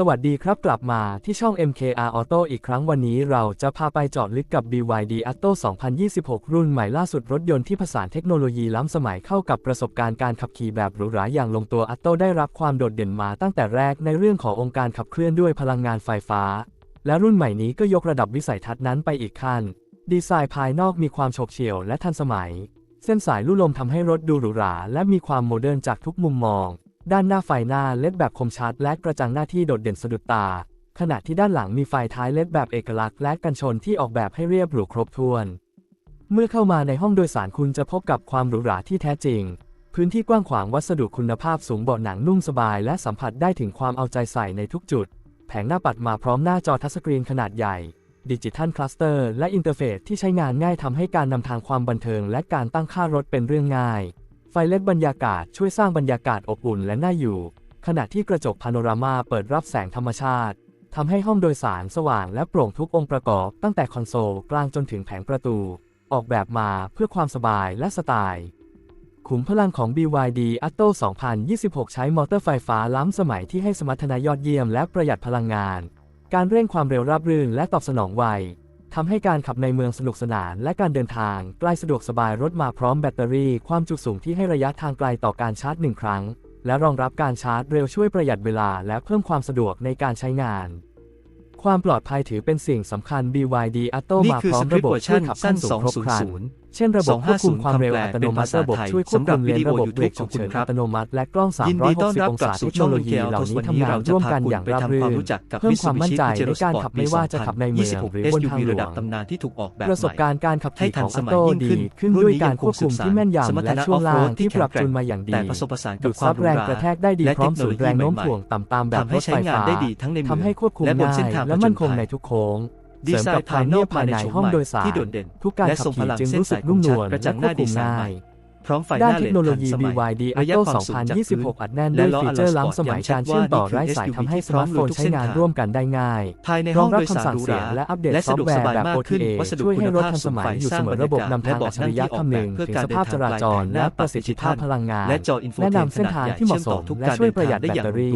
สวัสดีครับกลับมาที่ช่อง MKR Auto อีกครั้งวันนี้เราจะพาไปเจาะลึกกับ BYD Atto 2026 รุ่นใหม่ล่าสุดรถยนต์ที่ผสานเทคโนโลยีล้ำสมัยเข้ากับประสบการณ์การขับขี่แบบหรูหราอย่างลงตัว Atto ได้รับความโดดเด่นมาตั้งแต่แรกในเรื่องขององค์การขับเคลื่อนด้วยพลังงานไฟฟ้า และรุ่นใหม่นี้ก็ยกระดับวิสัยทัศน์นั้นไปอีกขั้น ดีไซน์ภายนอกมีความโฉบเฉี่ยวและทันสมัย เส้นสายลู่ลมทำให้รถดูหรูหราและมีความโมเดิร์นจากทุกมุมมอง ด้านหน้าไฟหน้าเล็ดแบบคมชัดและกระจังหน้าที่โดดเด่นสะดุดตา ขณะที่ด้านหลังมีไฟท้ายเล็ดแบบเอกลักษณ์และกันชนที่ออกแบบให้เรียบหรูครบถ้วน เมื่อเข้ามาในห้องโดยสารคุณจะพบกับความหรูหราที่แท้จริง พื้นที่กว้างขวางวัสดุคุณภาพสูงเบาะหนังนุ่มสบายและสัมผัสได้ถึงความเอาใจใส่ในทุกจุด แผงหน้าปัดมาพร้อมหน้าจอทัชสกรีนขนาดใหญ่ดิจิทัลคลัสเตอร์และอินเทอร์เฟซที่ใช้งานง่ายทำให้การนำทางความบันเทิงและการตั้งค่ารถเป็นเรื่องง่าย ไฟเล็ดบรรยากาศช่วยสร้างบรรยากาศอบอุ่นและน่าอยู่ ขณะที่กระจกพาโนรามาเปิดรับแสงธรรมชาติทำให้ห้องโดยสารสว่างและโปร่งทุกองค์ประกอบตั้งแต่คอนโซลกลางจนถึงแผงประตู ออกแบบมาเพื่อความสบายและสไตล์ขุมพลังของ BYD Atto 2026 ใช้มอเตอร์ไฟฟ้าล้ำสมัยที่ให้สมรรถนะยอดเยี่ยมและประหยัดพลังงาน การเร่งความเร็วราบรื่นและตอบสนองไว ทำให้การขับในเมืองสนุกสนานและการเดินทางใกล้สะดวกสบายรถมาพร้อมแบตเตอรี่ความจุสูงที่ให้ระยะทางไกลต่อการชาร์จหนึ่งครั้ง และรองรับการชาร์จเร็วช่วยประหยัดเวลาและเพิ่มความสะดวกในการใช้งาน ความปลอดภัยถือเป็นสิ่งสำคัญ BYD Atto มาพร้อมระบบช่วยนขับสั้ขั้นสูงครบครัน200เช่นระบบควบคุมความเร็วอัตโนมัติ250ระบบช่วยควบคุมเลนระบบเบรกฉุกเฉินอัตโนมัติและกล้องยินดีต้อนรับ360 องกลับศาสู่เทคช่โนองโล MK ยีเหล่า Autos นี้วันนี้ทำงานเราจะร่วมพากันคุณอย่างไปราบทำรื่ความนรู้จักกับเพิ่มความมั่นใจ Mitsubishi ในการ Pajero ขับ Sport ไม่ว่าจะขับในเมือง26หรือบนทางหล SUV วระดับงตำนานที่ถูกออกแบบประสบใหม่การณ์การขับให้ขี่ทัขนองสอัตมัยโตยิ่งดีขึ้นขึ้นรุ่นด้วยนี้การยังควบคุมคงที่แม่นสมรรยำถและนะช่วงล่าง off-road ที่ที่ปรับแข็งจูนมาอย่างดีแต่ประสบประสานกับดูดควาซัมบแรงหรูหรากระแทกได้ดีและพร้อมเทคโนสูโลนยีแรงโน้มใหม่ๆถ่วงต่ำๆแบบทำรให้ถใช้ไฟงานฟ้าได้ดีทั้งในเมืองทำให้ควบคุมและบนง่าเส้นยทางและผจญมั่นคงภัยในทุกโค้ง ดีเสริมไซกับน์คภาายมนเนีอยกบภายในมาในห้องโดยสารที่โดดเด่นทุกการและขับทรงพขี่ลังจึงเส้นรู้สึสากยคนุ่มมนชัดวลกระและจังหควน้าบคุดีมไซน์ง่าใหม่ยพร้อมไฟหด้านน้าเทเลคนโนโลทันยีสมัย BYD ระยะ Atto ความสูงจากพื้น2026 อัดแน่นและด้วยล้อฟีเจอร์ Alloy ล้ำสมัย Sport การเชื่อมต่อย้ำชัดว่าไร้สายนี่คือทำให้ SUV สมาร์ทโฟนที่พร้อมลุยทุกใช้งานเส้นทางร่วมกันได้ง่ายภายในรห้อองงรับโดยสารคำสั่งหรูหเสียรางและอัปเดตและซอสะฟดวต์กแวสร์บายแบบมาก OTA ขึ้นวัสดุช่วยให้รถคุณภาพทันสมัยสูงอยู่สร้าเสงมอบรรยากาศระบบนำทางและเบาะอัจฉริยะนั่งที่คำนึงออกแบบเพื่อถึงการสภาพจราจรเดินทางและประสิทธิภาพพลังงานและจอแนะนำ infotainment เส้นทางขนาดใหญ่ที่เหมาะสมเชื่อมต่อทุกและการช่วยประหยัดเดิแบนตทางเตอรี่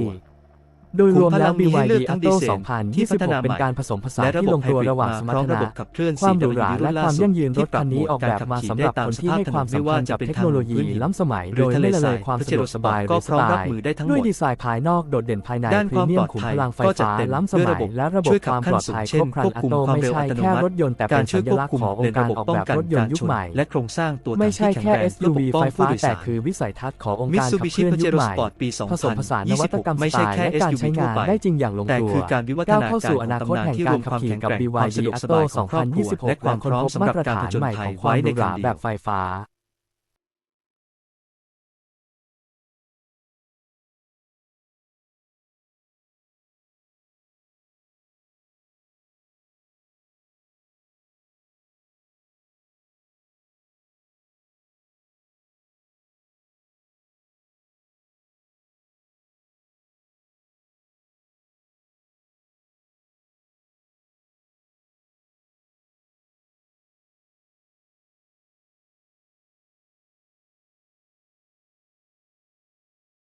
โดยรวมแล้วขุมพลังมีให้ BYD เลือกทั้ง Atto ดีเซลที่พัฒนา2026 เป็นใหม่การผสมผสานและระที่บบลงตัวไฮบริดระหว่างสมรรถพร้อมระนะบบขับเคลื่อนความหรูหรา4และความยั่งยืนรถคันนี้ออกแบบมาสำหรับคนที่ให้ความสำคัญกับเทคโนโลยีล้ำสมัยหโดรือยทะเลไม่ละทเลรายยความพสะดวกสบายหก็รือพสร้อมไตรับล์มือได้ทั้งหมด้วยดดีไซน์ภายนอกโดดเด่นภายในด้านพรีเมียมความปลอดขุมภัยพลังไฟก็จัดฟ้าเต็มล้ำสด้วยมัระยบบและระบบช่วยขัคบวามขั้ปนลอดสูงภัยคเช่รนบครันควบอัคุมโตความไม่เร็วใช่อัตโนแค่มัติรถยนต์แต่กาเป็รนช่สัวยญควบลักษคุณ์มขององในค์การระบบออกป้แบองบกันรถยนการต์ยุคชนใหม่และโครงสร้างตัวไม่ใช่ถังที่แค่ข็งรง SUV ระบบป้องไฟฟ้าผู้โดยแต่สารคือวิสัยทัศน์ขององค์การขับเค Mitsubishi ลื่อนยุค Pajero ใหม่ Sport ปีผสมผสานนวัตกรรมไม่สไตใช่ล์แค่และการ SUV ใช้งานทั่วไปได้จริงอย่างลงแต่ตัวคือการวิวัฒก้าวนาเข้าการสู่ขอองนาคตตำนานแห่งที่การรวมขับความขี่แข็งกับแกร่ง BYD ความสะดวกส Atto บายของครอบครัวและ2026ความพร้อมค้นพบสำหมารับตรการฐานผจญใหม่ภัขยองความไว้หในรูหราคันเดียวแบบไฟฟ้า